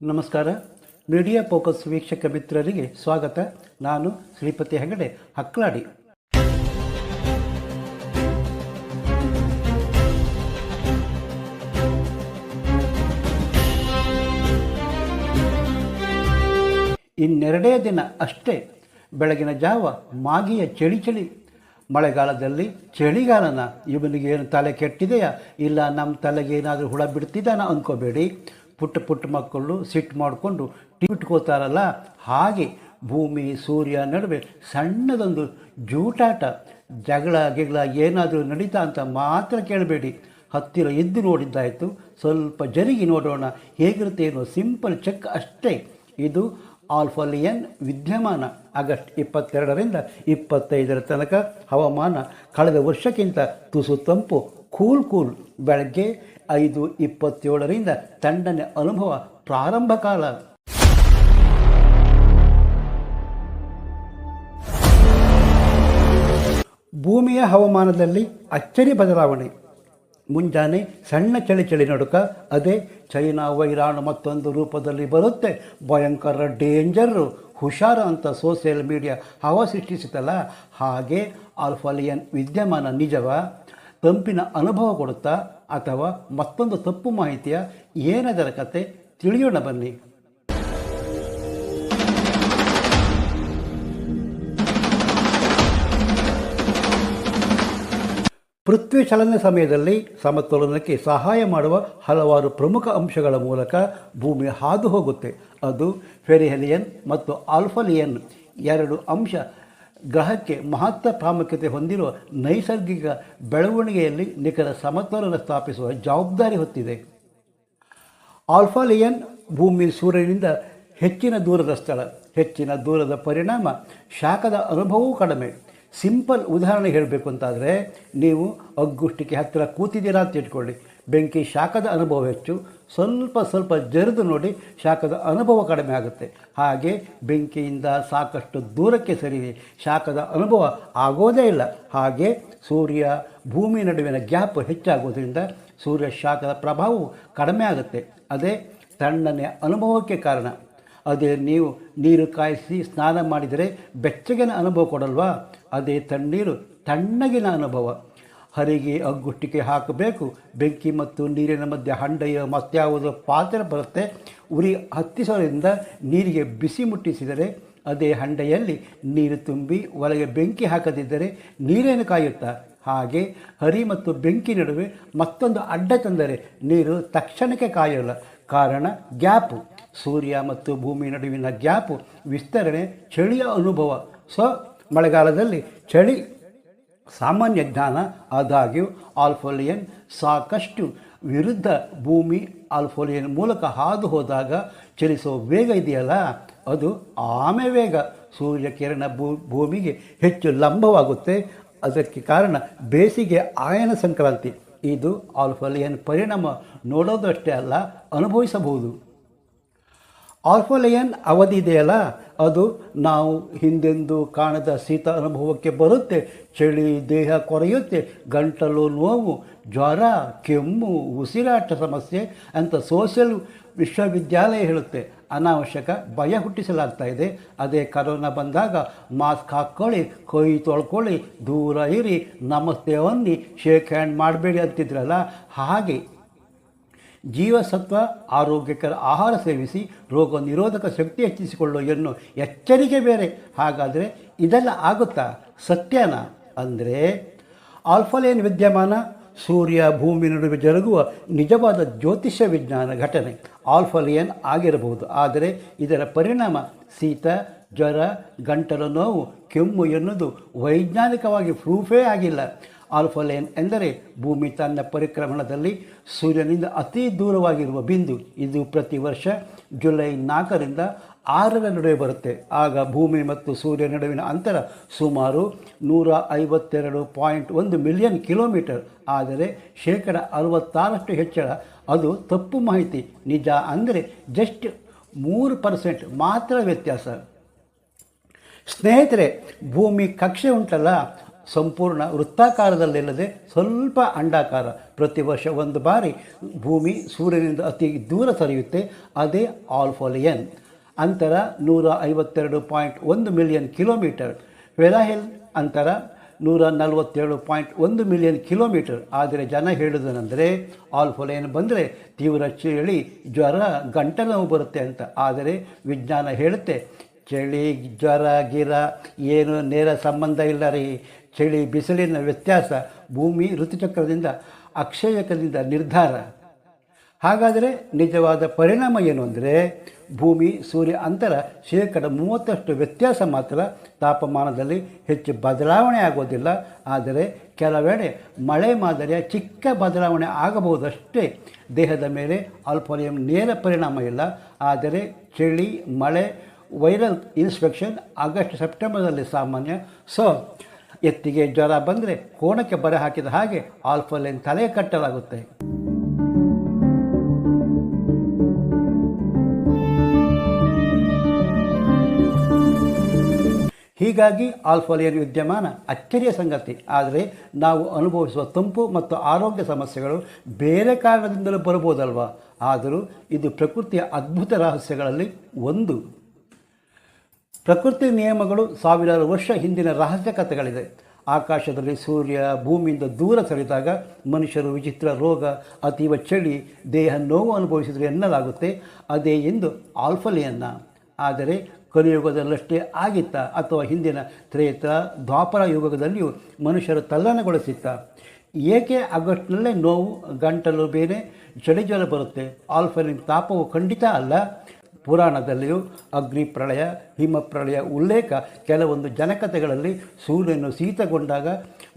ನಮಸ್ಕಾರ. Media focus ವೀಕ್ಷಕ ಮಿತ್ರರಿಗೆ ಸ್ವಾಗತ. ನಾನು ಶ್ರೀಪತಿ ಹೆಗಡೆ, ಹಕ್ಲಾಡಿ. ಇನ್ನೆರಡೇ ದಿನ ಅಷ್ಟೇ ಬೆಳಗಿನ ಜಾವ ಮಾಗಿಯ ಚಳಿ ಚಳಿ. ಮಳೆಗಾಲದಲ್ಲಿ ಚಳಿಗಾಲನ ಇವನಿಗೆ ಏನು ತಲೆ ಕೆಟ್ಟಿದೆಯಾ? ಇಲ್ಲ ನಮ್ಮ ತಲೆಗೆ ಏನಾದರೂ ಹುಳ ಬಿಡ್ತಿದ್ದಾನ ಅಂದ್ಕೋಬೇಡಿ ಪುಟ್ಟ ಪುಟ್ಟ ಮಕ್ಕಳು ಸಿಟ್ಟು ಮಾಡಿಕೊಂಡು ಟಿಬಿಟ್ಕೋತಾರಲ್ಲ ಹಾಗೆ ಭೂಮಿ, ಸೂರ್ಯ ನಡುವೆ ಸಣ್ಣದೊಂದು ಜೂಟಾಟ, ಜಗಳ, ಗಿಗಳ ಏನಾದರೂ ನಡೀತಾ ಅಂತ ಮಾತ್ರ ಕೇಳಬೇಡಿ. ಹತ್ತಿರ ಎದ್ದು ನೋಡಿದ್ದಾಯಿತು. ಸ್ವಲ್ಪ ಜರುಗಿ ನೋಡೋಣ. ಹೇಗಿರುತ್ತೆ ಏನೋ ಸಿಂಪಲ್ ಚೆಕ್ ಅಷ್ಟೇ. ಇದು ಆಲ್ಫಲಿಯನ್ ವಿದ್ಯಮಾನ. ಆಗಸ್ಟ್ ಇಪ್ಪತ್ತೆರಡರಿಂದ ಇಪ್ಪತ್ತೈದರ ತನಕ ಹವಾಮಾನ. ಕಳೆದ ವರ್ಷಕ್ಕಿಂತ ತುಸು ತಂಪು. ಕೂಲ್ ಕೂಲ್ ಬೆಳಗ್ಗೆ ಐದು ಇಪ್ಪತ್ತೇಳರಿಂದ ತಣ್ಣನೆ ಅನುಭವ ಪ್ರಾರಂಭ ಕಾಲ. ಭೂಮಿಯ ಹವಾಮಾನದಲ್ಲಿ ಅಚ್ಚರಿ ಬದಲಾವಣೆ. ಮುಂಜಾನೆ ಸಣ್ಣ ಚಳಿ ಚಳಿ ನಡುಕ, ಅದೇ ಚೈನಾ ವೈರಾಣು ಮತ್ತೊಂದು ರೂಪದಲ್ಲಿ ಬರುತ್ತೆ. ಭಯಂಕರ ಡೇಂಜರು, ಹುಷಾರು ಅಂತ ಸೋಷಿಯಲ್ ಮೀಡಿಯಾ ಹವಾ ಸೃಷ್ಟಿಸುತ್ತಲ್ಲ? ಹಾಗೆ ಆಲ್ಫಾಲಿಯನ್ ವಿದ್ಯಮಾನ ನಿಜವ? ತಂಪಿನ ಅನುಭವ ಕೊಡುತ್ತಾ ಅಥವಾ ಮತ್ತೊಂದು ತಪ್ಪು ಮಾಹಿತಿಯ ಏನಾದರ ಕತೆ ತಿಳಿಯೋಣ ಬನ್ನಿ. ಪೃಥ್ವಿ ಚಲನೆ ಸಮಯದಲ್ಲಿ ಸಮತೋಲನಕ್ಕೆ ಸಹಾಯ ಮಾಡುವ ಹಲವಾರು ಪ್ರಮುಖ ಅಂಶಗಳ ಮೂಲಕ ಭೂಮಿ ಹಾದು ಹೋಗುತ್ತೆ. ಅದು ಫೆರಿಹೆಲಿಯನ್ ಮತ್ತು ಆಲ್ಫಲಿಯನ್ ಎರಡು ಅಂಶ ಗ್ರಹಕ್ಕೆ ಮಹತ್ವ ಪ್ರಾಮುಖ್ಯತೆ ಹೊಂದಿರುವ ನೈಸರ್ಗಿಕ ಬೆಳವಣಿಗೆಯಲ್ಲಿ ನಿಖರ ಸಮತೋಲನ ಸ್ಥಾಪಿಸುವ ಜವಾಬ್ದಾರಿ ಹೊತ್ತಿದೆ. ಆಲ್ಫಾಲಿಯನ್ ಭೂಮಿ ಸೂರ್ಯನಿಂದ ಹೆಚ್ಚಿನ ದೂರದ ಸ್ಥಳ, ಹೆಚ್ಚಿನ ದೂರದ ಪರಿಣಾಮ, ಶಾಖದ ಅನುಭವವೂ ಕಡಿಮೆ. ಸಿಂಪಲ್ ಉದಾಹರಣೆ ಹೇಳಬೇಕು ಅಂತಾದರೆ, ನೀವು ಅಗ್ಗುಷ್ಟಿಗೆ ಹತ್ತಿರ ಕೂತಿದ್ದೀರಾ ಅಂತ ಇಟ್ಕೊಳ್ಳಿ. ಬೆಂಕಿ ಶಾಖದ ಅನುಭವ ಹೆಚ್ಚು ಸ್ವಲ್ಪ ಸ್ವಲ್ಪ ಜರಿದು ನೋಡಿ ಶಾಖದ ಅನುಭವ ಕಡಿಮೆ ಆಗುತ್ತೆ. ಹಾಗೆ ಬೆಂಕಿಯಿಂದ ಸಾಕಷ್ಟು ದೂರಕ್ಕೆ ಸರಿದೆ ಶಾಖದ ಅನುಭವ ಆಗೋದೇ ಇಲ್ಲ. ಹಾಗೆ ಸೂರ್ಯ ಭೂಮಿ ನಡುವಿನ ಗ್ಯಾಪ್ ಹೆಚ್ಚಾಗೋದ್ರಿಂದ ಸೂರ್ಯ ಶಾಖದ ಪ್ರಭಾವವು ಕಡಿಮೆ ಆಗುತ್ತೆ. ಅದೇ ತಣ್ಣನೆ ಅನುಭವಕ್ಕೆ ಕಾರಣ. ಅದೇ ನೀವು ನೀರು ಕಾಯಿಸಿ ಸ್ನಾನ ಮಾಡಿದರೆ ಬೆಚ್ಚಗಿನ ಅನುಭವ ಕೊಡಲ್ವಾ? ಅದೇ ತಣ್ಣೀರು ತಣ್ಣಗಿನ ಅನುಭವ. ಹರಿಗೆ ಅಗ್ಗುಟ್ಟಿಗೆ ಹಾಕಬೇಕು. ಬೆಂಕಿ ಮತ್ತು ನೀರಿನ ಮಧ್ಯೆ ಹಂಡೆಯ ಮತ್ತಾವುದು ಪಾತ್ರೆ ಬರುತ್ತೆ. ಉರಿ ಹತ್ತಿಸೋದ್ರಿಂದ ನೀರಿಗೆ ಬಿಸಿ ಮುಟ್ಟಿಸಿದರೆ ಅದೇ ಹಂಡೆಯಲ್ಲಿ ನೀರು ತುಂಬಿ ಒಳಗೆ ಬೆಂಕಿ ಹಾಕದಿದ್ದರೆ ನೀರೇನು ಕಾಯುತ್ತಾ? ಹಾಗೆ ಹರಿ ಮತ್ತು ಬೆಂಕಿ ನಡುವೆ ಮತ್ತೊಂದು ಅಡ್ಡ ತಂದರೆ ನೀರು ತಕ್ಷಣಕ್ಕೆ ಕಾಯೋಲ್ಲ. ಕಾರಣ ಗ್ಯಾಪು. ಸೂರ್ಯ ಮತ್ತು ಭೂಮಿ ನಡುವಿನ ಗ್ಯಾಪು ವಿಸ್ತರಣೆ ಚಳಿಯ ಅನುಭವ. ಸೊ, ಮಳೆಗಾಲದಲ್ಲಿ ಚಳಿ ಸಾಮಾನ್ಯ ಜ್ಞಾನ ಆದಾಗ್ಯೂ ಆಲ್ಫೋಲಿಯನ್ ಸಾಕಷ್ಟು ವಿರುದ್ಧ ಭೂಮಿ ಆಲ್ಫೋಲಿಯನ್ ಮೂಲಕ ಹಾದು ಹೋದಾಗ ಚಲಿಸುವ ವೇಗ ಇದೆಯಲ್ಲ, ಅದು ಆಮೆ ವೇಗ. ಸೂರ್ಯ ಕಿರಣ ಭೂ, ಭೂಮಿಗೆ ಹೆಚ್ಚು ಲಂಬವಾಗುತ್ತೆ. ಅದಕ್ಕೆ ಕಾರಣ ಬೇಸಿಗೆ ಆಯನ ಸಂಕ್ರಾಂತಿ. ಇದು ಆಲ್ಫೋಲಿಯನ್ ಪರಿಣಾಮ ನೋಡೋದಷ್ಟೇ ಅಲ್ಲ, ಅನುಭವಿಸಬಹುದು. ಆಲ್ಫೋಲಿಯನ್ ಅವಧಿ ಇದೆಯಲ್ಲ? ಅದು ನಾವು ಹಿಂದೆಂದು ಕಾಣದ ಶೀತ ಅನುಭವಕ್ಕೆ ಬರುತ್ತೆ, ಚಳಿ ದೇಹ ಕೊರೆಯುತ್ತೆ, ಗಂಟಲು ನೋವು, ಜ್ವರ, ಕೆಮ್ಮು, ಉಸಿರಾಟ ಸಮಸ್ಯೆ ಅಂತ ಸೋಷಿಯಲ್ ವಿಶ್ವವಿದ್ಯಾಲಯ ಹೇಳುತ್ತೆ. ಅನಾವಶ್ಯಕ ಭಯ ಹುಟ್ಟಿಸಲಾಗ್ತಾ ಇದೆ. ಅದೇ ಕರೋನಾ ಬಂದಾಗ ಮಾಸ್ಕ್ ಹಾಕ್ಕೊಳ್ಳಿ, ಕೈ ತೊಳ್ಕೊಳ್ಳಿ, ದೂರ ಇರಿ, ನಮಸ್ತೆ ಅನ್ನಿ ಶೇಕ್ ಹ್ಯಾಂಡ್ ಮಾಡಬೇಡಿ ಅಂತಿದ್ರಲ್ಲ? ಹಾಗೆ ಜೀವಸತ್ವ, ಆರೋಗ್ಯಕರ ಆಹಾರ ಸೇವಿಸಿ ರೋಗ ನಿರೋಧಕ ಶಕ್ತಿ ಹೆಚ್ಚಿಸಿಕೊಳ್ಳೋ ಎನ್ನು ಎಚ್ಚರಿಕೆ ಬೇರೆ. ಹಾಗಾದರೆ ಇದೆಲ್ಲ ಆಗುತ್ತಾ? ಸತ್ಯನ ಅಂದರೆ ಆಲ್ಫಲೇನ್ ವಿದ್ಯಮಾನ, ಸೂರ್ಯ ಭೂಮಿ ನಡುವೆ ಜರುಗುವ ನಿಜವಾದ ಜ್ಯೋತಿಷ್ಯ ವಿಜ್ಞಾನ ಘಟನೆ. ಆಲ್ಫಲಿಯನ್ ಆಗಿರಬಹುದು, ಆದರೆ ಇದರ ಪರಿಣಾಮ ಶೀತ ಜ್ವರ, ಗಂಟಲು ನೋವು, ಕೆಮ್ಮು ಎನ್ನುವುದು ವೈಜ್ಞಾನಿಕವಾಗಿ ಪ್ರೂಫೇ ಆಗಿಲ್ಲ. ಆಲ್ಫಲೇನ್ ಎಂದರೆ ಭೂಮಿ ತನ್ನ ಪರಿಕ್ರಮಣದಲ್ಲಿ ಸೂರ್ಯನಿಂದ ಅತಿ ದೂರವಾಗಿರುವ ಬಿಂದು. ಇದು ಪ್ರತಿ ವರ್ಷ ಜುಲೈ ನಾಲ್ಕರಿಂದ ಆರರ ನಡುವೆ ಬರುತ್ತೆ. ಆಗ ಭೂಮಿ ಮತ್ತು ಸೂರ್ಯ ನಡುವಿನ ಅಂತರ ಸುಮಾರು ನೂರ ಐವತ್ತೆರಡು ಪಾಯಿಂಟ್ ಒಂದು ಮಿಲಿಯನ್ ಕಿಲೋಮೀಟರ್. ಆದರೆ ಶೇಕಡ ಅರವತ್ತಾರಷ್ಟು ಹೆಚ್ಚಳ. ಅದು ತಪ್ಪು ಮಾಹಿತಿ. ನಿಜ ಅಂದರೆ ಜಸ್ಟ್ ಮೂರು ಪರ್ಸೆಂಟ್ ಮಾತ್ರ ವ್ಯತ್ಯಾಸ. ಸ್ನೇಹಿತರೆ, ಭೂಮಿ ಕಕ್ಷೆ ಉಂಟಲ್ಲ ಸಂಪೂರ್ಣ ವೃತ್ತಾಕಾರದಲ್ಲಿಲ್ಲದೆ ಸ್ವಲ್ಪ ಅಂಡಾಕಾರ. ಪ್ರತಿ ವರ್ಷ ಒಂದು ಬಾರಿ ಭೂಮಿ ಸೂರ್ಯನಿಂದ ಅತಿ ದೂರ ಸರಿಯುತ್ತೆ. ಅದೇ ಆಲ್ಫೋಲಿಯನ್. ಅಂತರ ನೂರ ಐವತ್ತೆರಡು ಪಾಯಿಂಟ್ ಒಂದು ಮಿಲಿಯನ್ ಕಿಲೋಮೀಟರ್. ವೆರಾಹಿಲ್ ಅಂತರ ನೂರ ನಲವತ್ತೇಳು ಪಾಯಿಂಟ್ ಒಂದು ಮಿಲಿಯನ್ ಕಿಲೋಮೀಟರ್. ಆದರೆ ಜನ ಹೇಳಿದನೆಂದರೆ ಆಲ್ಫೋಲಿಯನ್ ಬಂದರೆ ತೀವ್ರ ಚಳಿ, ಜ್ವರ ಗಂಟಲು ಬರುತ್ತೆ ಅಂತ. ಆದರೆ ವಿಜ್ಞಾನ ಹೇಳುತ್ತೆ, ಚಳಿ, ಜ್ವರ, ಗಿರ, ಏನು ನೇರ ಸಂಬಂಧ ಇಲ್ಲ ರೀ. ಚಳಿ, ಬಿಸಿಲಿನ ವ್ಯತ್ಯಾಸ, ಭೂಮಿ, ಋತುಚಕ್ರದಿಂದ ಅಕ್ಷಯಕದಿಂದ ನಿರ್ಧಾರ. ಹಾಗಾದರೆ ನಿಜವಾದ ಪರಿಣಾಮ ಏನು ಅಂದರೆ, ಭೂಮಿ, ಸೂರ್ಯ ಅಂತರ ಶೇಕಡ ಮೂವತ್ತಷ್ಟು ವ್ಯತ್ಯಾಸ ಮಾತ್ರ ತಾಪಮಾನದಲ್ಲಿ ಹೆಚ್ಚು ಬದಲಾವಣೆ ಆಗೋದಿಲ್ಲ. ಆದರೆ ಕೆಲವೆಡೆ ಮಳೆ ಮಾದರಿಯ ಚಿಕ್ಕ ಬದಲಾವಣೆ ಆಗಬಹುದಷ್ಟೇ ದೇಹದ ಮೇಲೆ ಅಲ್ಪೋಲಿಯಂ ನೇರ ಪರಿಣಾಮ ಇಲ್ಲ. ಆದರೆ ಚಳಿ, ಮಳೆ, ವೈರಲ್ ಇನ್ಸ್ಪೆಕ್ಷನ್ ಆಗಸ್ಟ್, ಸೆಪ್ಟೆಂಬರ್ನಲ್ಲಿ ಸಾಮಾನ್ಯ. ಸೊ ಎತ್ತಿಗೆ ಜ್ವರ ಬಂದರೆ ಕೋಣಕ್ಕೆ ಬರ ಹಾಕಿದ ಹಾಗೆ ಆಲ್ಫಲೈನ್ ತಲೆ ಕಟ್ಟಲಾಗುತ್ತೆ. ಹೀಗಾಗಿ ಆಲ್ಫೋಲಿಯನ್ ವಿದ್ಯಮಾನ ಅಚ್ಚರಿಯ ಸಂಗತಿ. ಆದರೆ ನಾವು ಅನುಭವಿಸುವ ತಂಪು ಮತ್ತು ಆರೋಗ್ಯ ಸಮಸ್ಯೆಗಳು ಬೇರೆ ಕಾರಣದಿಂದಲೂ ಬರಬಹುದಲ್ವಾ? ಆದರೂ ಇದು ಪ್ರಕೃತಿಯ ಅದ್ಭುತ ರಹಸ್ಯಗಳಲ್ಲಿ ಒಂದು. ಪ್ರಕೃತಿ ನಿಯಮಗಳು ಸಾವಿರಾರು ವರ್ಷ ಹಿಂದಿನ ರಹಸ್ಯ ಕಥೆಗಳಿದೆ. ಆಕಾಶದಲ್ಲಿ ಸೂರ್ಯ ಭೂಮಿಯಿಂದ ದೂರ ಸರಿದಾಗ ಮನುಷ್ಯರು ವಿಚಿತ್ರ ರೋಗ, ಅತೀವ ಚಳಿ, ದೇಹ ನೋವು ಅನುಭವಿಸಿದರೆ ಎನ್ನಲಾಗುತ್ತೆ. ಅದೇ ಎಂದು ಆಲ್ಫಲಿಯನ್ನ. ಆದರೆ ಕಲಿಯುಗದಲ್ಲಷ್ಟೇ ಆಗಿತ್ತ ಅಥವಾ ಹಿಂದಿನ ತ್ರೇತ ದ್ವಾಪರ ಯುಗದಲ್ಲಿಯೂ ಮನುಷ್ಯರು ತಲ್ಲಣಗೊಳಿಸಿತ್ತ. ಏಕೆ ಆಗಸ್ಟ್ನಲ್ಲೇ ನೋವು, ಗಂಟಲು ಬೇರೆ ಚಳಿ ಜ್ವರ ಬರುತ್ತೆ? ಆಲ್ಫಲಿನ್ ತಾಪವು ಖಂಡಿತ ಅಲ್ಲ. ಪುರಾಣದಲ್ಲಿಯೂ ಅಗ್ನಿ ಪ್ರಳಯ, ಹಿಮ ಪ್ರಳಯ, ಉಲ್ಲೇಖ ಕೆಲವೊಂದು ಜನಕಥೆಗಳಲ್ಲಿ ಸೂರ್ಯನು ಸೀತಗೊಂಡಾಗ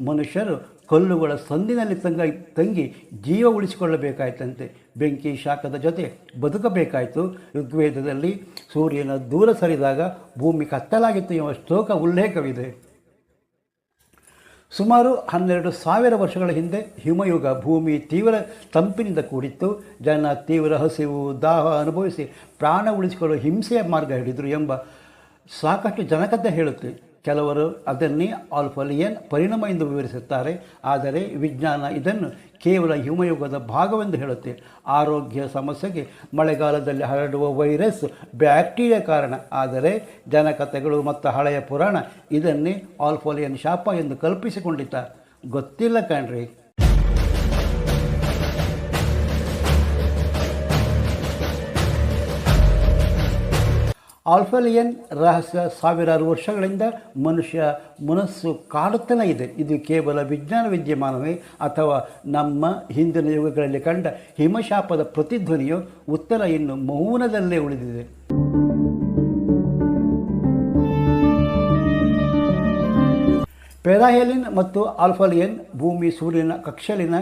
ಮನುಷ್ಯರು ಕಲ್ಲುಗಳ ಸಂದಿನಲ್ಲಿ ತಂಗ ತಂಗಿ ಜೀವ ಉಳಿಸಿಕೊಳ್ಳಬೇಕಾಯ್ತಂತೆ. ಬೆಂಕಿ ಶಾಖದ ಜೊತೆ ಬದುಕಬೇಕಾಯಿತು. ಋಗ್ವೇದದಲ್ಲಿ ಸೂರ್ಯನ ದೂರ ಸರಿದಾಗ ಭೂಮಿ ಕತ್ತಲಾಗಿತ್ತು ಎಂಬ ಶ್ಲೋಕ ಉಲ್ಲೇಖವಿದೆ. ಸುಮಾರು ಹನ್ನೆರಡು ಸಾವಿರ ವರ್ಷಗಳ ಹಿಂದೆ ಹಿಮಯುಗ ಭೂಮಿ ತೀವ್ರ ತಂಪಿನಿಂದ ಕೂಡಿತ್ತು. ಜನ ತೀವ್ರ ಹಸಿವು, ದಾಹ ಅನುಭವಿಸಿ ಪ್ರಾಣ ಉಳಿಸಿಕೊಳ್ಳುವ ಹಿಂಸೆಯ ಮಾರ್ಗ ಹಿಡಿದರು ಎಂಬ ಸಾಕಷ್ಟು ಜನಕತೆ ಹೇಳುತ್ತೆ. ಕೆಲವರು ಅದನ್ನೇ ಆಲ್ಫಲಿಯನ್ ಪರಿಣಾಮ ಎಂದು ವಿವರಿಸುತ್ತಾರೆ. ಆದರೆ ವಿಜ್ಞಾನ ಇದನ್ನು ಕೇವಲ ಹಿಮಯುಗದ ಭಾಗವೆಂದು ಹೇಳುತ್ತೆ. ಆರೋಗ್ಯ ಸಮಸ್ಯೆಗೆ ಮಳೆಗಾಲದಲ್ಲಿ ಹರಡುವ ವೈರಸ್, ಬ್ಯಾಕ್ಟೀರಿಯಾ ಕಾರಣ. ಆದರೆ ಜನಕಥೆಗಳು ಮತ್ತು ಹಳೆಯ ಪುರಾಣ ಇದನ್ನೇ ಆಲ್ಫೋಲಿಯನ್ ಶಾಪ ಎಂದು ಕಲ್ಪಿಸಿಕೊಂಡಿದ್ದ ಗೊತ್ತಿಲ್ಲ ಕಣ್ರಿ. ಆಲ್ಫಲಿಯನ್ ರಹಸ್ಯ ಸಾವಿರಾರು ವರ್ಷಗಳಿಂದ ಮನುಷ್ಯ ಮನಸ್ಸು ಕಾಡುತ್ತಲೇ ಇದೆ. ಇದು ಕೇವಲ ವಿಜ್ಞಾನ ವಿದ್ಯಮಾನವೇ ಅಥವಾ ನಮ್ಮ ಹಿಂದಿನ ಯುಗಗಳಲ್ಲಿ ಕಂಡ ಹಿಮಶಾಪದ ಪ್ರತಿಧ್ವನಿಯು ಉತ್ತರ ಇನ್ನು ಮೌನದಲ್ಲೇ ಉಳಿದಿದೆ. ಪೆರಾಹೆಲಿನ್ ಮತ್ತು ಆಲ್ಫಲಿಯನ್ ಭೂಮಿ ಸೂರ್ಯನ ಕಕ್ಷಲಿನ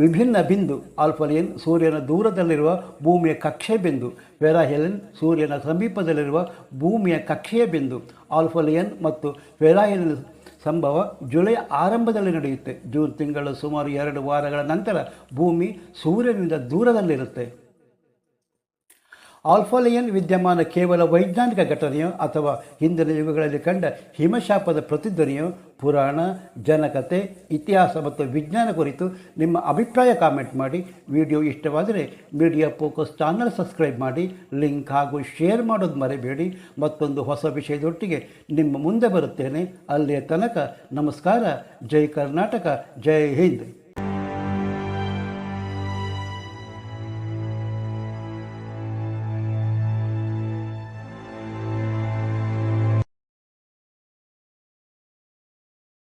ವಿಭಿನ್ನ ಬಿಂದು, ಆಲ್ಫಲಿಯನ್ ಸೂರ್ಯನ ದೂರದಲ್ಲಿರುವ ಭೂಮಿಯ ಕಕ್ಷೆ ಬಿಂದು ವೆರಾಹೆಲಿನ್ ಸೂರ್ಯನ ಸಮೀಪದಲ್ಲಿರುವ ಭೂಮಿಯ ಕಕ್ಷೆಯ ಬಿಂದು, ಆಲ್ಫಲಿಯನ್ ಮತ್ತು ವೆರಾಹೆಲಿನ್ ಸಂಭವ ಜುಲೈ ಆರಂಭದಲ್ಲಿ ನಡೆಯುತ್ತೆ. ಜೂನ್ ತಿಂಗಳು ಸುಮಾರು ಎರಡು ವಾರಗಳ ನಂತರ ಭೂಮಿ ಸೂರ್ಯನಿಂದ ದೂರದಲ್ಲಿರುತ್ತೆ. ಆಲ್ಫೋಲಿಯನ್ ವಿದ್ಯಮಾನ ಕೇವಲ ವೈಜ್ಞಾನಿಕ ಘಟನೆಯೋ ಅಥವಾ ಹಿಂದಿನ ಯುಗಗಳಲ್ಲಿ ಕಂಡ ಹಿಮಶಾಪದ ಪ್ರತಿಧ್ವನಿಯೋ, ಪುರಾಣ, ಜನಕತೆ, ಇತಿಹಾಸ ಮತ್ತು ವಿಜ್ಞಾನ ಕುರಿತು ನಿಮ್ಮ ಅಭಿಪ್ರಾಯ ಕಾಮೆಂಟ್ ಮಾಡಿ. ವಿಡಿಯೋ ಇಷ್ಟವಾದರೆ ಮೀಡಿಯಾ ಫೋಕಸ್ ಚಾನಲ್ ಸಬ್ಸ್ಕ್ರೈಬ್ ಮಾಡಿ. ಲಿಂಕ್ ಹಾಗೂ ಶೇರ್ ಮಾಡೋದು ಮರೆಯಬೇಡಿ ಮತ್ತೊಂದು ಹೊಸ ವಿಷಯದೊಟ್ಟಿಗೆ ನಿಮ್ಮ ಮುಂದೆ ಬರುತ್ತೇನೆ. ಅಲ್ಲಿಯ ತನಕ ನಮಸ್ಕಾರ. ಜೈ ಕರ್ನಾಟಕ. ಜೈ ಹಿಂದ್.